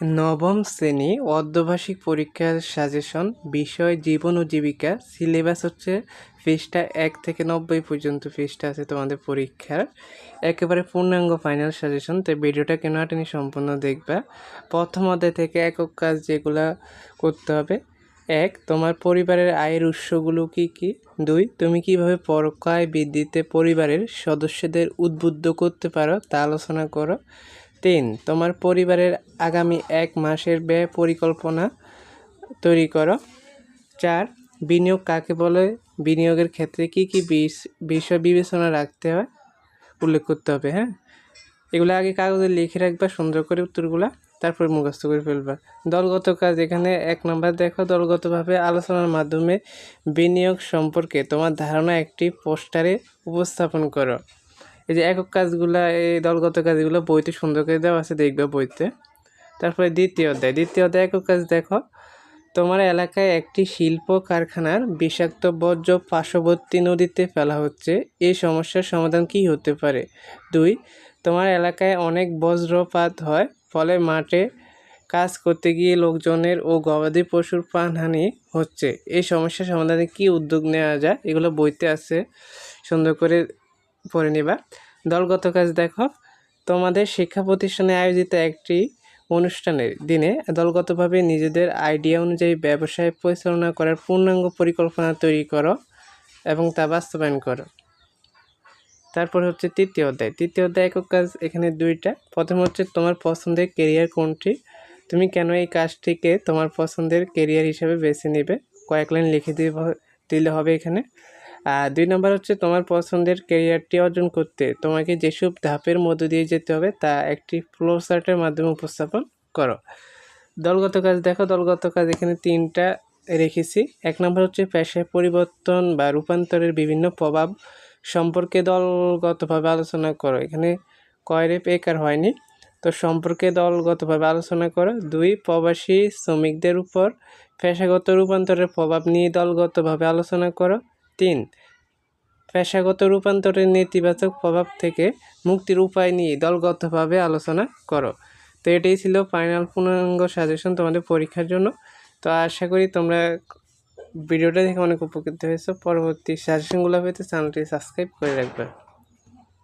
নবম শ্রেণি অর্ধবার্ষিক পরীক্ষার সাজেশন বিষয়, জীবন ও জীবিকা। সিলেবাস হচ্ছে পৃষ্ঠা এক থেকে নব্বই পর্যন্ত পৃষ্ঠা আছে তোমাদের পরীক্ষার। একেবারে পূর্ণাঙ্গ ফাইনাল সাজেশন তো ভিডিওটা কেন আটেনি সম্পূর্ণ দেখবা। প্রথম অধ্যায় থেকে একক কাজ যেগুলা করতে হবে। এক, তোমার পরিবারের আয়ের উৎসগুলো কি কি? দুই, তুমি কীভাবে পরকায় বৃদ্ধিতে পরিবারের সদস্যদের উদ্বুদ্ধ করতে পারো তা আলোচনা করো। তিন, তোমার পরিবারের আগামী এক মাসের ব্যয় পরিকল্পনা তৈরি করো। চার, বিনিয়োগ কাকে বলে? বিনিয়োগের ক্ষেত্রে কি কি বিষয় বিবেচনা রাখতে হয়? উল্লেখ করতে হবে হ্যাঁ? এগুলো আগে কাগজে লিখে রাখবা, সুন্দর করে উত্তরগুলা তারপর মুখস্থ করে ফেলবা। দলগত কাজ, এখানে এক নম্বর দেখো, দলগতভাবে আলোচনার মাধ্যমে বিনিয়োগ সম্পর্কে তোমার ধারণা একটি পোস্টারে উপস্থাপন করো। এই যে একক কাজগুলো, এই দলগত কাজগুলো বইতে সুন্দর করে দেওয়া আছে দেখবে বইতে। তারপরে দ্বিতীয় অধ্যায় দ্বিতীয় অধ্যায় একক কাজ দেখো। তোমার এলাকায় একটি শিল্প কারখানার বিষাক্ত বর্জ্য পার্শ্ববর্তী নদীতে ফেলা হচ্ছে। এই সমস্যার সমাধান কি হতে পারে? দুই, তোমার এলাকায় অনেক বজ্রপাত হয়, ফলে মাঠে কাজ করতে গিয়ে লোকজনের ও গবাদি পশুর প্রাণহানি হচ্ছে। এই সমস্যার সমাধানে কি উদ্যোগ নেওয়া যায়? এগুলো বইতে আছে। সুন্দর করে পড়ে নিবা। দলগত কাজ দেখো, তোমাদের শিক্ষা প্রতিষ্ঠানে আয়োজিত একটি অনুষ্ঠানের দিনে দলগতভাবে নিজেদের আইডিয়া অনুযায়ী ব্যবসায় পরিচালনা করার পূর্ণাঙ্গ পরিকল্পনা তৈরি করো এবং তা বাস্তবায়ন করো। তারপর হচ্ছে তৃতীয় অধ্যায়। তৃতীয় অধ্যায় একক কাজ এখানে দুইটা। প্রথম হচ্ছে তোমার পছন্দের কেরিয়ার কোনটি? তুমি কেন এই কাজটিকে তোমার পছন্দের কেরিয়ার হিসেবে বেছে নেবে? কয়েক লাইন লিখে দিলে হবে এখানে। দুই নম্বর হচ্ছে তোমার পছন্দের কেরিয়ারটি অর্জন করতে। তোমাকে যেসব ধাপের মধ্য দিয়ে যেতে হবে তা একটি ফ্লো চার্টের মাধ্যমে উপস্থাপন করো। দলগত কাজ, দেখো দলগত কাজ এখানে তিনটা রেখেছি। এক নম্বর হচ্ছে পেশায় পরিবর্তন বা রূপান্তরের বিভিন্ন প্রভাব সম্পর্কে দলগতভাবে আলোচনা করো। এখানে কয়রে পেকার হয়নি। তো সম্পর্কে দলগতভাবে আলোচনা করো। দুই, প্রবাসী শ্রমিকদের উপর পেশাগত রূপান্তরের প্রভাব নিয়ে দলগতভাবে আলোচনা করো। তিন। পেশাগত রূপান্তরের নেতিবাচক প্রভাব থেকে মুক্তির উপায় নিয়ে দলগতভাবে আলোচনা করো। তো এটাই ছিল ফাইনাল পূর্ণাঙ্গ সাজেশন তোমাদের পরীক্ষার জন্য। তো আশা করি তোমরা ভিডিওটা দেখে অনেক উপকৃত হয়েছো। পরবর্তী সাজেশনগুলো পেতে চ্যানেলটি সাবস্ক্রাইব করে রাখবে।